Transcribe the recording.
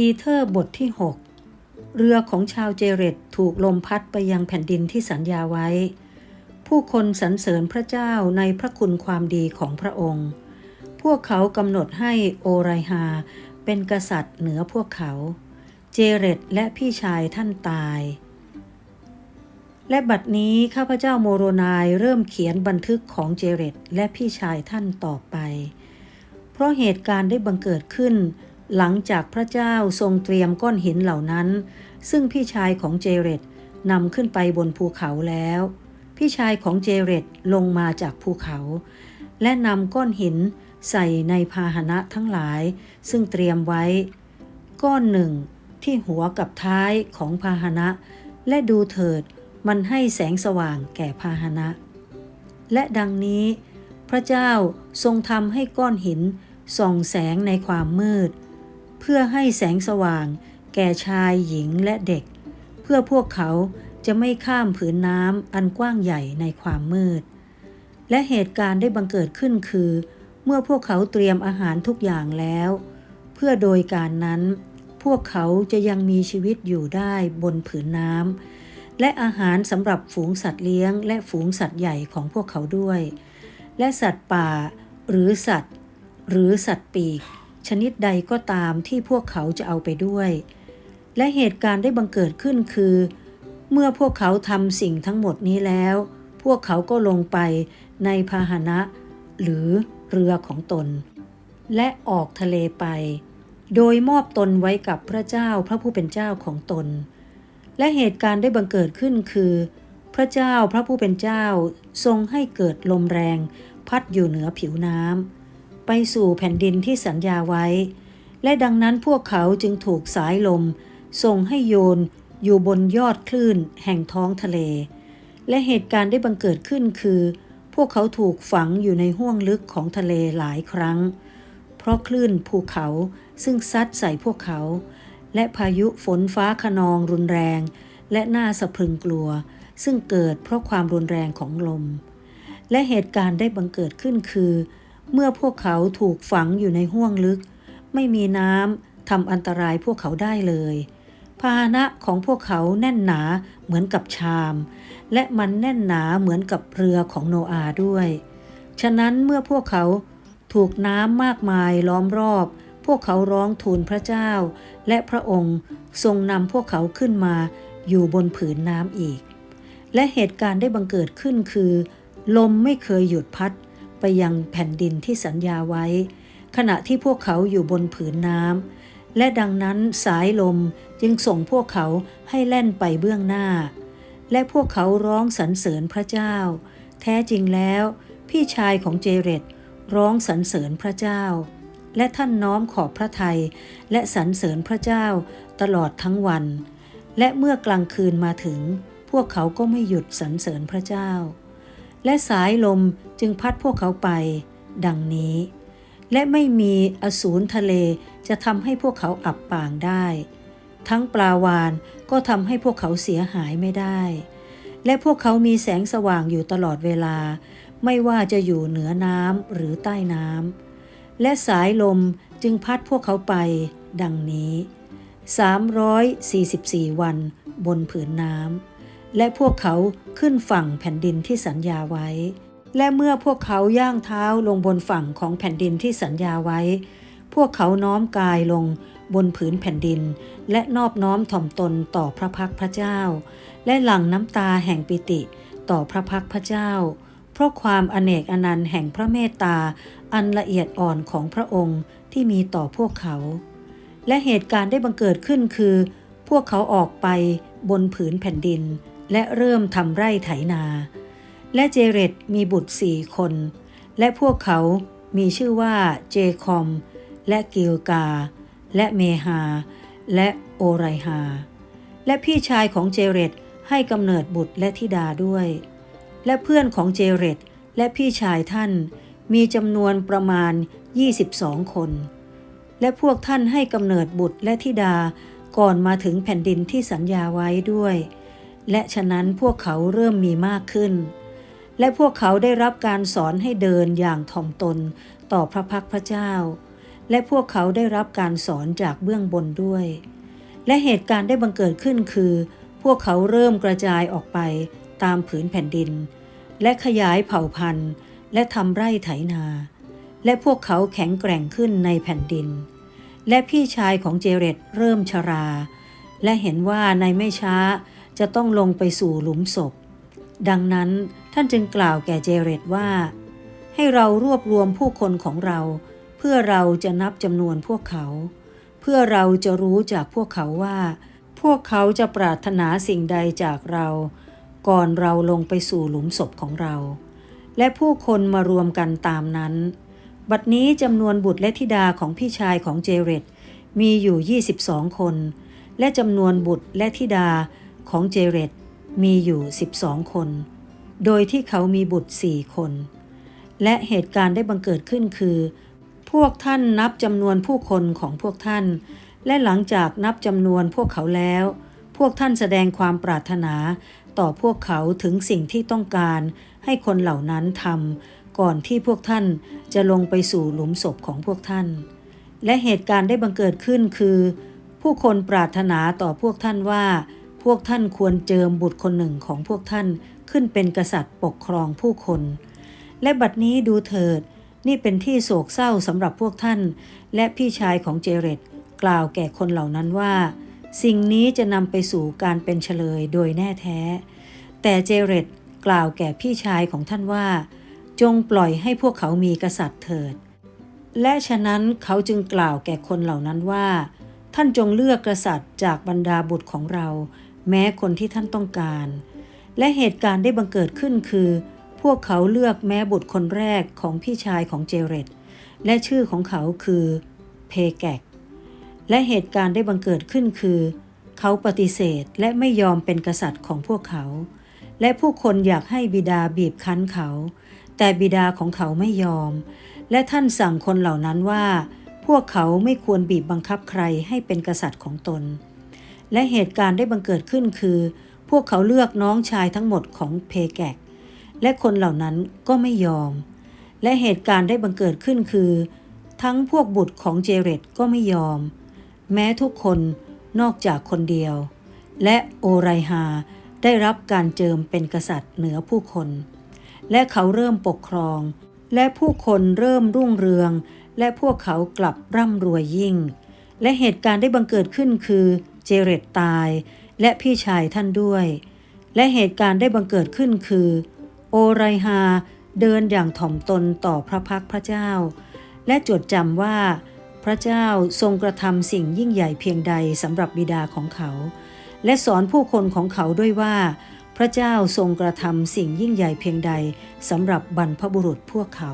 อีเทอร์บทที่ 6 เรือของชาวเจเรตถูกลมพัดไปยังแผ่นดินที่สัญญาไว้ ผู้คนสรรเสริญพระเจ้าในพระคุณความดีของพระองค์ พวกเขากำหนดให้โอไรฮาเป็นกษัตริย์เหนือพวกเขา เจเรตและพี่ชายท่านตาย และบัดนี้ข้าพเจ้าโมโรนายเริ่มเขียนบันทึกของเจเรตและพี่ชายท่านต่อไป เพราะเหตุการณ์ได้บังเกิดขึ้น หลังจากพระเจ้าทรงเตรียมก้อนหินเหล่านั้น ซึ่งพี่ชายของเจเรตนำขึ้นไปบนภูเขาแล้ว พี่ชายของเจเรตลงมาจากภูเขา และนำก้อนหินใส่ในพาหนะทั้งหลาย ซึ่งเตรียมไว้ ก้อนหนึ่งที่หัวกับท้ายของพาหนะ และดูเถิดมันให้แสงสว่างแก่พาหนะ และดังนี้ พระเจ้าทรงทำให้ก้อนหินส่องแสงในความมืดเพื่อให้แสงสว่าง แก่ชายหญิงและเด็ก เพื่อพวกเขาจะไม่ข้ามผืนน้ำอันกว้างใหญ่ในความมืด และเหตุการณ์ได้บังเกิดขึ้นคือ เมื่อพวกเขาเตรียมอาหารทุกอย่างแล้ว เพื่อโดยการนั้น พวกเขาจะยังมีชีวิตอยู่ได้บนผืนน้ำและอาหารสำหรับฝูงสัตว์เลี้ยง และฝูงสัตว์ใหญ่ของพวกเขาด้วย และสัตว์ป่า หรือสัตว์ หรือสัตว์ปีก ชนิดใดก็ตามที่พวกเขาจะเอาไปด้วย และเหตุการณ์ได้บังเกิดขึ้นคือ เมื่อพวกเขาทำสิ่งทั้งหมดนี้แล้ว พวกเขาก็ลงไปในพาหนะ หรือเรือของตน และออกทะเลไป โดยมอบตนไว้กับพระเจ้าพระผู้เป็นเจ้าของตน และเหตุการณ์ได้บังเกิดขึ้นคือ พระเจ้าพระผู้เป็นเจ้าทรงให้เกิดลมแรง พัดอยู่เหนือผิวน้ำ ไปสู่แผ่นดินที่สัญญาไว้ และดังนั้นพวกเขาจึงถูกสายลม ส่งให้โยนอยู่บนยอดคลื่นแห่งท้องทะเล และเหตุการณ์ได้บังเกิดขึ้นคือ พวกเขาถูกฝังอยู่ในห้วงลึกของทะเลหลายครั้ง เพราะคลื่นภูเขาซึ่งซัดใส่พวกเขา และพายุฝนฟ้าขนองรุนแรง และน่าสะพรึงกลัว ซึ่งเกิดเพราะความรุนแรงของลม และเหตุการณ์ได้บังเกิดขึ้นคือ เมื่อพวกเขาถูกฝังอยู่ในห้วงลึก ไม่มีน้ำทำอันตรายพวกเขาได้เลยพาหนะของพวกเขาแน่นหนาเหมือนกับชาม และมันแน่นหนาเหมือนกับเรือของโนอาด้วย ฉะนั้นเมื่อพวกเขาถูกน้ำมากมายล้อมรอบ พวกเขาร้องทูลพระเจ้า และพระองค์ทรงนำพวกเขาขึ้นมาอยู่บนผืนน้ำอีก และเหตุการณ์ได้บังเกิดขึ้นคือ ลมไม่เคยหยุดพัด ไปยังแผ่นดินที่สัญญาไว้ ขณะที่พวกเขาอยู่บนผืนน้ำและดังนั้นสายลมจึงส่งพวกเขาให้แล่นไปเบื้องหน้า และพวกเขาร้องสรรเสริญพระเจ้า แท้จริงแล้ว พี่ชายของเจเรตร้องสรรเสริญพระเจ้า และท่านน้อมขอบพระทัยและสรรเสริญพระเจ้าตลอดทั้งวัน และเมื่อกลางคืนมาถึง พวกเขาก็ไม่หยุดสรรเสริญพระเจ้า และสายลมจึงพัดพวกเขาไป ดังนี้ และไม่มีอสูรทะเลจะทำให้พวกเขาอับปางได้ ทั้งปลาวานก็ทำให้พวกเขาเสียหายไม่ได้ และพวกเขามีแสงสว่างอยู่ตลอดเวลา ไม่ว่าจะอยู่เหนือน้ำหรือใต้น้ำและสายลมจึงพัดพวกเขาไป ดังนี้ 344 วันบนผืนน้ำ และพวกเขาขึ้นฝั่งแผ่นดินที่สัญญาไว้ และเมื่อพวกเขาย่างเท้าลงบนฝั่งของแผ่นดินที่สัญญาไว้ พวกเขาน้อมกายลงบนผืนแผ่นดิน และนอบน้อมถ่อมตนต่อพระพักพระเจ้า และหลั่งน้ำตาแห่งปิติต่อพระพักพระเจ้า เพราะความอเนกอนันต์แห่งพระเมตตาอันละเอียดอ่อนของพระองค์ที่มีต่อพวกเขา และเหตุการณ์ได้บังเกิดขึ้นคือ พวกเขาออกไปบนผืนแผ่นดิน และเริ่มทำไร่ไถนา และเจเรตมีบุตรสี่คน และพวกเขามีชื่อว่าเจคอม และกิลกา และเมฮา และโอไรฮา และพี่ชายของเจเรตให้กำเนิดบุตรและธิดาด้วย และเพื่อนของเจเรตและพี่ชายท่านมีจำนวนประมาณ 22 คน และพวกท่านให้กำเนิดบุตรและธิดาก่อนมาถึงแผ่นดินที่สัญญาไว้ด้วย และฉะนั้นพวกเขาเริ่มมีมากขึ้น และพวกเขาได้รับการสอนให้เดินอย่างถ่อมตนต่อพระพักพระเจ้า และพวกเขาได้รับการสอนจากเบื้องบนด้วย และเหตุการณ์ได้บังเกิดขึ้นคือ พวกเขาเริ่มกระจายออกไปตามผืนแผ่นดิน และขยายเผ่าพันธุ์ และทำไร่ไถนา และพวกเขาแข็งแกร่งขึ้นในแผ่นดิน และพี่ชายของเจเรตเริ่มชรา และเห็นว่าในไม่ช้า จะต้องลงไปสู่หลุมศพ ดังนั้นท่านจึงกล่าวแก่เจเรตว่า ให้เรารวบรวมผู้คนของเรา เพื่อเราจะนับจำนวนพวกเขา เพื่อเราจะรู้จากพวกเขาว่า พวกเขาจะปรารถนาสิ่งใดจากเรา ก่อนเราลงไปสู่หลุมศพของเรา และผู้คนมารวมกันตามนั้น บัดนี้จำนวนบุตรและธิดาของพี่ชายของเจเรตมีอยู่ 22 คน และจำนวนบุตรและธิดา ของเจเรตมีอยู่ 12 คน โดยที่เขามีบุตรสี่คน และเหตุการณ์ได้บังเกิดขึ้นคือ พวกท่านนับจำนวนผู้คนของพวกท่าน และหลังจากนับจำนวนพวกเขาแล้ว พวกท่านแสดงความปรารถนาต่อพวกเขาถึงสิ่งที่ต้องการให้คนเหล่านั้นทำก่อนที่พวกท่านจะลงไปสู่หลุมศพของพวกท่าน และเหตุการณ์ได้บังเกิดขึ้นคือ ผู้คนปรารถนาต่อพวกท่านว่า วกท่านควรเจิมบุตรคนหนึ่งของพวกท่านขึ้นเป็นกษัตริย์ปกครองผู้คน และบัดนี้ดูเถิด นี่เป็นที่โศกเศร้าสำหรับพวกท่าน และพี่ชายของเจเรตกล่าวแก่คนเหล่านั้นว่า สิ่งนี้จะนำไปสู่การเป็นเฉลยโดยแน่แท้ แต่เจเรตกล่าวแก่พี่ชายของท่านว่า จงปล่อยให้พวกเขามีกษัตริย์เถิด และฉะนั้นเขาจึงกล่าวแก่คนเหล่านั้นว่า ท่านจงเลือกกษัตริย์จากบรรดาบุตรของเรา แม้คนที่ท่านต้องการ และเหตุการณ์ได้บังเกิดขึ้นคือ พวกเขาเลือกแม้บุตรคนแรกของพี่ชายของเจเรตและชื่อของเขาคือเพแกกและเหตุการณ์ได้บังเกิดขึ้นคือ เขาปฏิเสธและไม่ยอมเป็นกษัตริย์ของพวกเขา และผู้คนอยากให้บิดาบีบคั้นเขา แต่บิดาของเขาไม่ยอม และท่านสั่งคนเหล่านั้นว่า พวกเขาไม่ควรบีบบังคับใครให้เป็นกษัตริย์ของตน และเหตุการณ์ได้บังเกิดขึ้นคือ พวกเขาเลือกน้องชายทั้งหมดของเพแกกและคนเหล่านั้นก็ไม่ยอม และเหตุการณ์ได้บังเกิดขึ้นคือ ทั้งพวกบุตรของเจเรตก็ไม่ยอม แม้ทุกคนนอกจากคนเดียว และโอไรฮาได้รับการเจิมเป็นกษัตริย์เหนือผู้คน และเขาเริ่มปกครอง และผู้คนเริ่มรุ่งเรือง และพวกเขากลับร่ำรวยยิ่ง และเหตุการณ์ได้บังเกิดขึ้นคือ เจเรตตาย และพี่ชายท่านด้วย และเหตุการณ์ได้บังเกิดขึ้นคือ โอไรฮาเดินอย่างถ่อมตนต่อพระพักพระเจ้า และจดจำว่า พระเจ้าทรงกระทำสิ่งยิ่งใหญ่เพียงใดสำหรับบิดาของเขา และสอนผู้คนของเขาด้วยว่า พระเจ้าทรงกระทำสิ่งยิ่งใหญ่เพียงใดสำหรับบรรพบุรุษพวกเขา